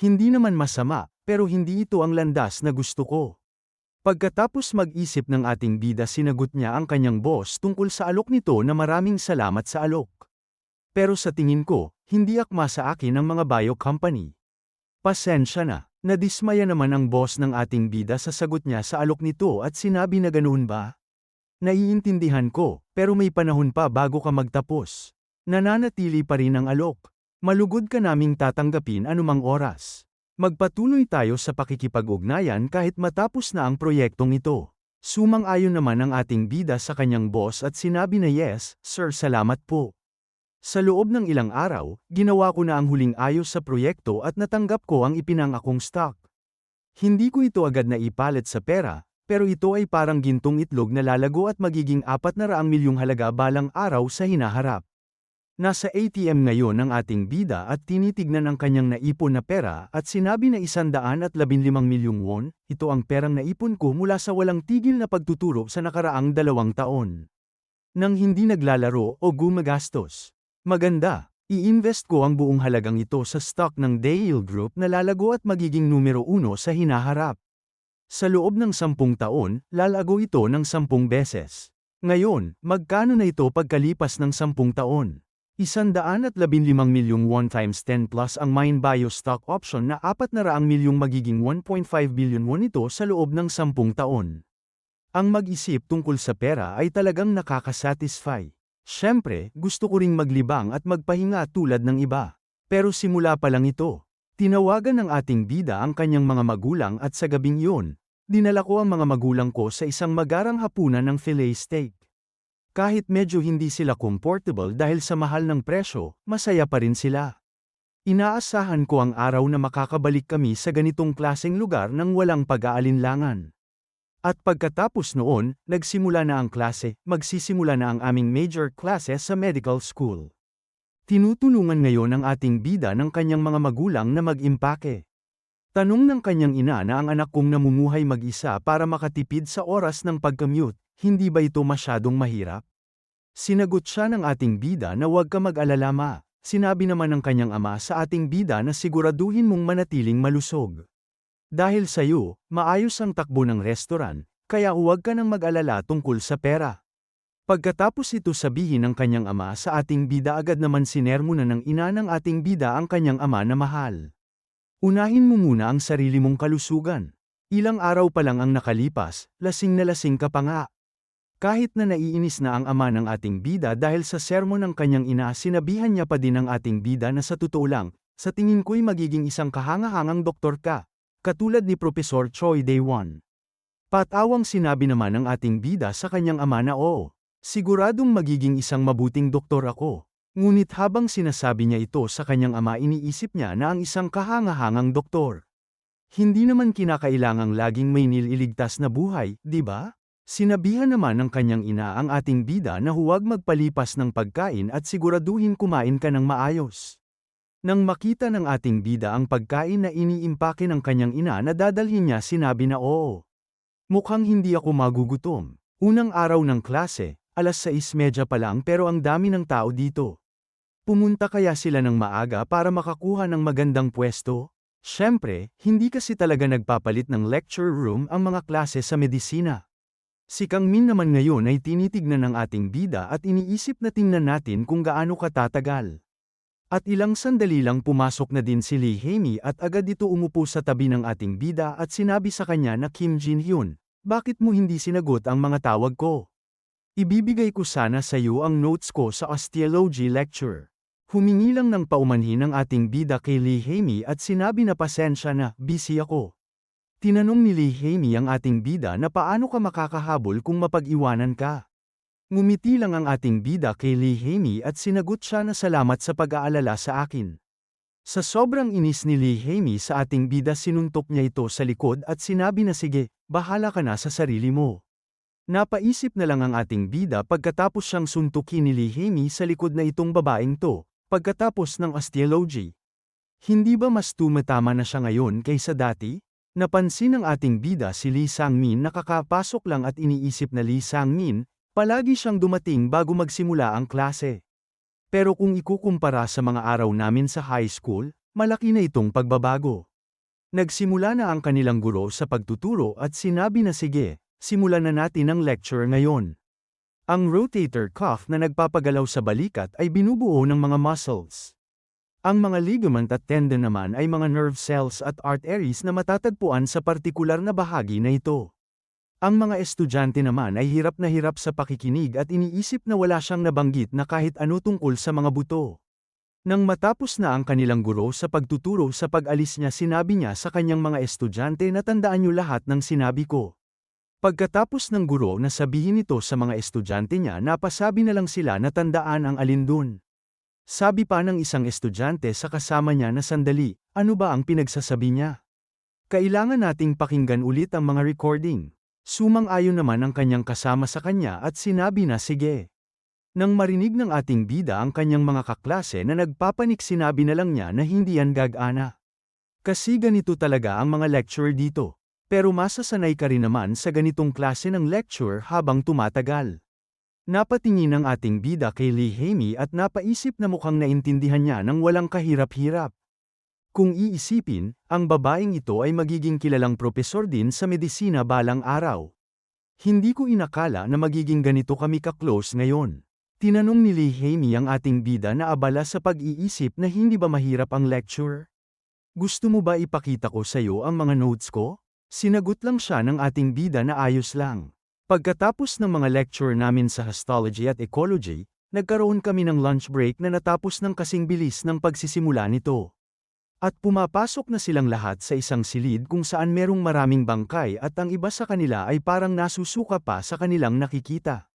Hindi naman masama, pero hindi ito ang landas na gusto ko. Pagkatapos mag-isip ng ating bida sinagot niya ang kanyang boss tungkol sa alok nito na maraming salamat sa alok. Pero sa tingin ko, hindi akma sa akin ang mga bio company. Pasensya na, nadismaya naman ang boss ng ating bida sa sagot niya sa alok nito at sinabi na ganoon ba? Naiintindihan ko, pero may panahon pa bago ka magtapos. Nananatili pa rin ang alok. Malugod ka naming tatanggapin anumang oras. Magpatuloy tayo sa pakikipag-ugnayan kahit matapos na ang proyektong ito. Sumang-ayon naman ang ating bida sa kanyang boss at sinabi na yes, sir salamat po. Sa loob ng ilang araw, ginawa ko na ang huling ayos sa proyekto at natanggap ko ang ipinangakong stock. Hindi ko ito agad na ipalit sa pera, pero ito ay parang gintong itlog na lalago at magiging 400 milyong halaga balang araw sa hinaharap. Nasa ATM ngayon ang ating bida at tinitignan ang kanyang naipon na pera at sinabi na 115 milyong won, ito ang perang naipon ko mula sa walang tigil na pagtuturo sa nakaraang dalawang taon. Nang hindi naglalaro o gumagastos. Maganda, i-invest ko ang buong halagang ito sa stock ng Dale Group na lalago at magiging numero uno sa hinaharap. Sa loob ng sampung taon, lalago ito ng sampung beses. Ngayon, magkano na ito pagkalipas ng sampung taon? Isandaan at labinlimang milyong 1 times 10 plus ang Mine Bio stock option na apat na raang milyong magiging 1.5 billion won ito sa loob ng 10 taon. Ang mag-isip tungkol sa pera ay talagang nakakasatisfy. Siyempre, gusto ko ring maglibang at magpahinga tulad ng iba. Pero simula pa lang ito. Tinawagan ng ating bida ang kanyang mga magulang at sa gabing iyon, dinala ko ang mga magulang ko sa isang magarang hapunan ng filet steak. Kahit medyo hindi sila comfortable dahil sa mahal ng presyo, masaya pa rin sila. Inaasahan ko ang araw na makakabalik kami sa ganitong klaseng lugar nang walang pag-aalinlangan. At pagkatapos noon, nagsimula na ang klase, magsisimula na ang aming major classes sa medical school. Tinutulungan ngayon ang ating bida ng kanyang mga magulang na mag-impake. Tanong ng kanyang ina na ang anak kong namumuhay mag-isa para makatipid sa oras ng pag-commute, hindi ba ito masyadong mahirap? Sinagot siya ng ating bida na huwag ka mag-alala ma. Sinabi naman ng kanyang ama sa ating bida na siguraduhin mong manatiling malusog. Dahil sa iyo, maayos ang takbo ng restoran, kaya huwag ka nang mag-alala tungkol sa pera. Pagkatapos ito sabihin ng kanyang ama sa ating bida agad naman sinermo na ng ina ng ating bida ang kanyang ama na mahal. Unahin mo muna ang sarili mong kalusugan. Ilang araw pa lang ang nakalipas, lasing na lasing ka pa nga. Kahit na naiinis na ang ama ng ating bida dahil sa sermon ng kanyang ina sinabihan niya pa din ang ating bida na sa totoo lang, sa tingin ko'y magiging isang kahangahangang doktor ka, katulad ni Profesor Choi Dae-won. Patawang sinabi naman ng ating bida sa kanyang ama na oo, siguradong magiging isang mabuting doktor ako. Ngunit habang sinasabi niya ito sa kanyang ama iniisip niya na ang isang kahangahangang doktor. Hindi naman kinakailangang laging may nililigtas na buhay, di ba? Sinabihan naman ng kanyang ina ang ating bida na huwag magpalipas ng pagkain at siguraduhin kumain ka ng maayos. Nang makita ng ating bida ang pagkain na iniimpake ng kanyang ina na dadalhin niya sinabi na oo. Mukhang hindi ako magugutom. Unang araw ng klase, alas 6.30 pa lang pero ang dami ng tao dito. Pumunta kaya sila ng maaga para makakuha ng magandang pwesto? Siyempre, hindi kasi talaga nagpapalit ng lecture room ang mga klase sa medisina. Si Kang Min naman ngayon ay tinitignan ng ating bida at iniisip na tingnan natin kung gaano katatagal. At ilang sandali lang pumasok na din si Lee Haemi at agad dito umupo sa tabi ng ating bida at sinabi sa kanya na Kim Jin Hyun, bakit mo hindi sinagot ang mga tawag ko? Ibibigay ko sana sa iyo ang notes ko sa osteology lecture. Humingi lang ng paumanhin ng ating bida kay Lee Haemi at sinabi na pasensya na, busy ako. Tinanong ni Lee Haimi ang ating bida na paano ka makakahabol kung mapag-iwanan ka. Ngumiti lang ang ating bida kay Lee Haimi at sinagot siya na salamat sa pag-aalala sa akin. Sa sobrang inis ni Lee Haimi sa ating bida sinuntok niya ito sa likod at sinabi na sige, bahala ka na sa sarili mo. Napaisip na lang ang ating bida pagkatapos siyang suntukin ni Lee Haimi sa likod na itong babaeng to, pagkatapos ng osteology. Hindi ba mas tumatama na siya ngayon kaysa dati? Napansin ng ating bida si Lee Sang-min nakakapasok lang at iniisip na Lee Sang-min, palagi siyang dumating bago magsimula ang klase. Pero kung ikukumpara sa mga araw namin sa high school, malaki na itong pagbabago. Nagsimula na ang kanilang guro sa pagtuturo at sinabi na sige, simulan na natin ang lecture ngayon. Ang rotator cuff na nagpapagalaw sa balikat ay binubuo ng mga muscles. Ang mga ligament at tendon naman ay mga nerve cells at arteries na matatagpuan sa partikular na bahagi na ito. Ang mga estudyante naman ay hirap na hirap sa pakikinig at iniisip na wala siyang nabanggit na kahit ano tungkol sa mga buto. Nang matapos na ang kanilang guro sa pagtuturo sa pag-alis niya sinabi niya sa kanyang mga estudyante na tandaan niyo lahat ng sinabi ko. Pagkatapos ng guro na sabihin ito sa mga estudyante niya napasabi na lang sila na tandaan ang alin dun. Sabi pa ng isang estudyante sa kasama niya na sandali, ano ba ang pinagsasabi niya? Kailangan nating pakinggan ulit ang mga recording. Sumang-ayon naman ang kanyang kasama sa kanya at sinabi na sige. Nang marinig ng ating bida ang kanyang mga kaklase na nagpapanik sinabi na lang niya na hindi yan gagana. Kasi ganito talaga ang mga lecturer dito. Pero masasanay ka rin naman sa ganitong klase ng lecture habang tumatagal. Napatingin ang ating bida kay Hamey at napaisip na mukhang naintindihan niya ng walang kahirap-hirap. Kung iisipin, ang babaeng ito ay magiging kilalang propesor din sa medisina balang araw. Hindi ko inakala na magiging ganito kami ka-close ngayon. Tinanong ni Hamey ang ating bida na abala sa pag-iisip na hindi ba mahirap ang lecture? Gusto mo ba ipakita ko sa iyo ang mga notes ko? Sinagot lang siya ng ating bida na ayos lang. Pagkatapos ng mga lecture namin sa histology at ecology, nagkaroon kami ng lunch break na natapos ng kasing bilis ng pagsisimula nito. At pumapasok na silang lahat sa isang silid kung saan merong maraming bangkay at ang iba sa kanila ay parang nasusuka pa sa kanilang nakikita.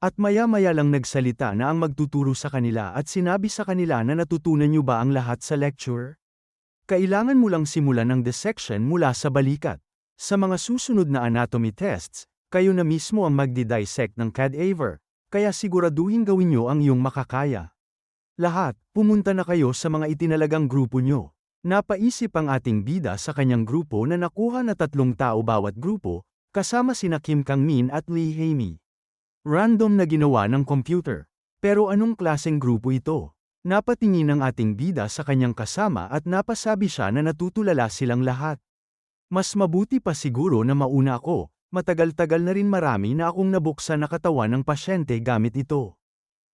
At maya-maya lang nagsalita na ang magtuturo sa kanila at sinabi sa kanila na natutunan niyo ba ang lahat sa lecture? Kailangan mo lang simulan ang dissection mula sa balikat. Sa mga susunod na anatomy tests, kayo na mismo ang magdi-dissect ng cadaver, kaya siguraduhin gawin nyo ang iyong makakaya. Lahat, pumunta na kayo sa mga itinalagang grupo nyo. Napaisip ang ating bida sa kanyang grupo na nakuha na tatlong tao bawat grupo, kasama sina Kim Kang-min at Lee Hamey. Random na ginawa ng computer. Pero anong klaseng grupo ito? Napatingin ang ating bida sa kanyang kasama at napasabi siya na natutulala silang lahat. Mas mabuti pa siguro na mauna ako, Matagal-tagal na rin marami na akong nabuksan na katawan ng pasyente gamit ito.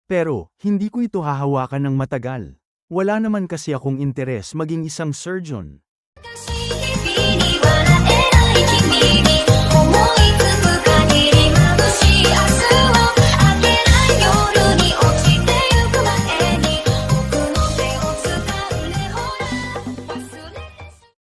Pero, hindi ko ito hahawakan ng matagal. Wala naman kasi akong interes maging isang surgeon. Kasi,